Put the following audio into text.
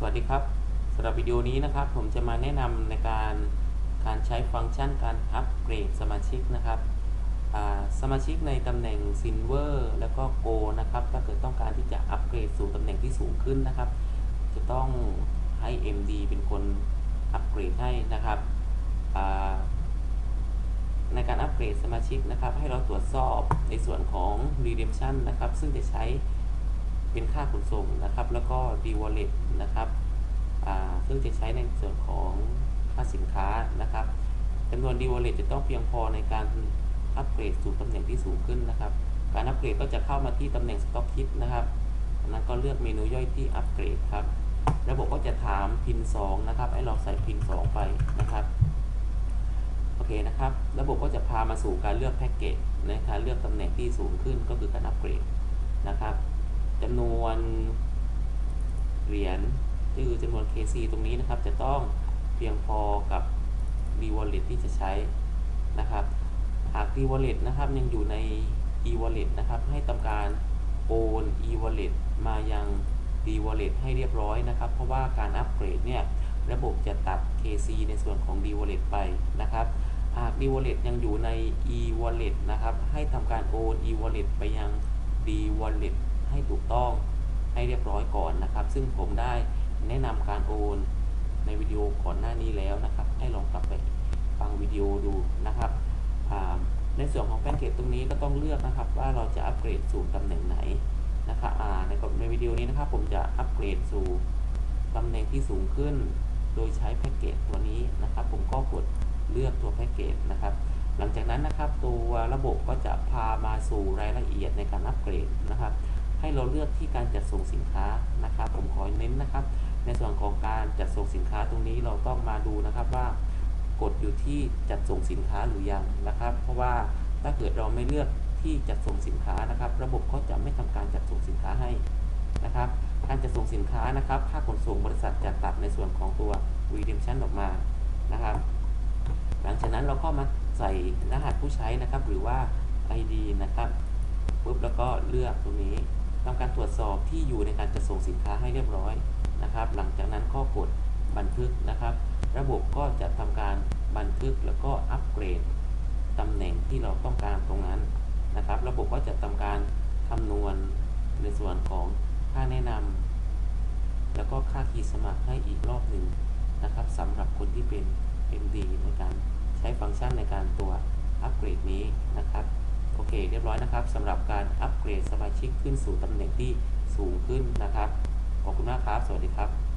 สวัสดีครับสำหรับวิดีโอนี้นะครับ ผมจะมาแนะนำในการการใช้ฟังก์ชันการอัปเกรดสมาชิกนะครับสมาชิกในตำแหน่ง Silver แล้วก็ Go นะครับถ้าเกิดต้องการที่จะอัปเกรดสู่ตำแหน่งที่สูงขึ้นนะครับ จะต้องให้ MD เป็นคนอัปเกรดให้นะครับในการอัปเกรดสมาชิกนะครับ ให้เราตรวจสอบในส่วนของ Redemption นะครับ ซึ่งจะใช้ เป็นค่าขนส่งนะครับ แล้วก็ d w a l l e t นะครับซึ่งจะใช้ในส่วนของค่าสินค้านะครับจำนวน d w a l l e t จะต้องเพียงพอในการอัปเกรดสู่ตำแหน่งที่สูงขึ้นนะครับ การอัปเกรดก็จะเข้ามาที่ตำแหน่ง Stock Kit นะครับนั้นก็เลือกเมนูย่อยที่อัปเกรดครับ ระบบก็จะถามพิน2นะครับ ให้เราใส่พิน2ไปนะครับ โอเคนะครับ ระบบก็จะพามาสู่การเลือกแพ็กเกจในการเลือกตำแหน่งที่สูงขึ้นก็คือการอัปเกรด จำนวนเหรียญคือจำนวน KC ตรงนี้นะครับ จะต้องเพียงพอกับ d w a l l e t ที่จะใช้นะครับ หาก d w a l l e t นะครับยังอยู่ใน e wallet นะครับ ให้ทำการโอน e wallet มายัง d w a l l e t ให้เรียบร้อยนะครับ เพราะว่าการอัปเกรดเนี่ยระบบจะตัด KC ในส่วนของ d w a l l e t ไปนะครับ หาก d w a l l e t ยังอยู่ใน e wallet นะครับ ให้ทำการโอน e wallet ไปยัง d wallet ให้ถูกต้องให้เรียบร้อยก่อนนะครับ ซึ่งผมได้แนะนำการโอนในวิดีโอก่อนหน้านี้แล้วนะครับ ให้ลองกลับไปฟังวิดีโอดูนะครับในส่วนของแพ็กเกจตรงนี้ก็ต้องเลือกนะครับว่าเราจะอัปเกรดสู่ตำแหน่งไหนนะครับในกรในวิดีโอนี้นะครับ ผมจะอัปเกรดสู่ตำแหน่งที่สูงขึ้น โดยใช้แพ็กเกจตัวนี้นะครับ ผมก็กดเลือกตัวแพ็กเกจนะครับ หลังจากนั้นนะครับตัวระบบก็จะพามาสู่รายละเอียดในการอัปเกรดนะครับ ให้เราเลือกที่การจัดส่งสินค้านะครับ ผมขอเน้นนะครับ ในส่วนของการจัดส่งสินค้าตรงนี้เราต้องมาดูนะครับว่ากดอยู่ที่จัดส่งสินค้าหรือยังนะครับ เพราะว่าถ้าเกิดเราไม่เลือกที่จัดส่งสินค้านะครับ ระบบก็จะไม่ทำการจัดส่งสินค้าให้นะครับ การจัดส่งสินค้านะครับ ค่าขนส่งบริษัทจะตัดในส่วนของตัว redemption ออกมานะครับ หลังจากนั้นเราก็มาใส่รหัสผู้ใช้นะครับ หรือว่า ID นะครับปุ๊บแล้วก็เลือกตรงนี้ ทำการตรวจสอบที่อยู่ในการจัดส่งสินค้าให้เรียบร้อยนะครับ หลังจากนั้นก็กดบันทึกนะครับ ระบบก็จะทำการบันทึกแล้วก็อัปเกรดตำแหน่งที่เราต้องการตรงนั้นนะครับ ระบบก็จะทำการคำนวณในส่วนของค่าแนะนำแล้วก็ค่าคีย์สมัครให้อีกรอบหนึ่งนะครับสำหรับคนที่เป็น MD ในการใช้ฟังก์ชันในการตัวอัปเกรดนี้นะครับ โอเค เรียบร้อยนะครับสำหรับการอัปเกรดสมาชิกขึ้นสู่ตำแหน่งที่สูงขึ้นนะครับ ขอบคุณมากครับ สวัสดีครับ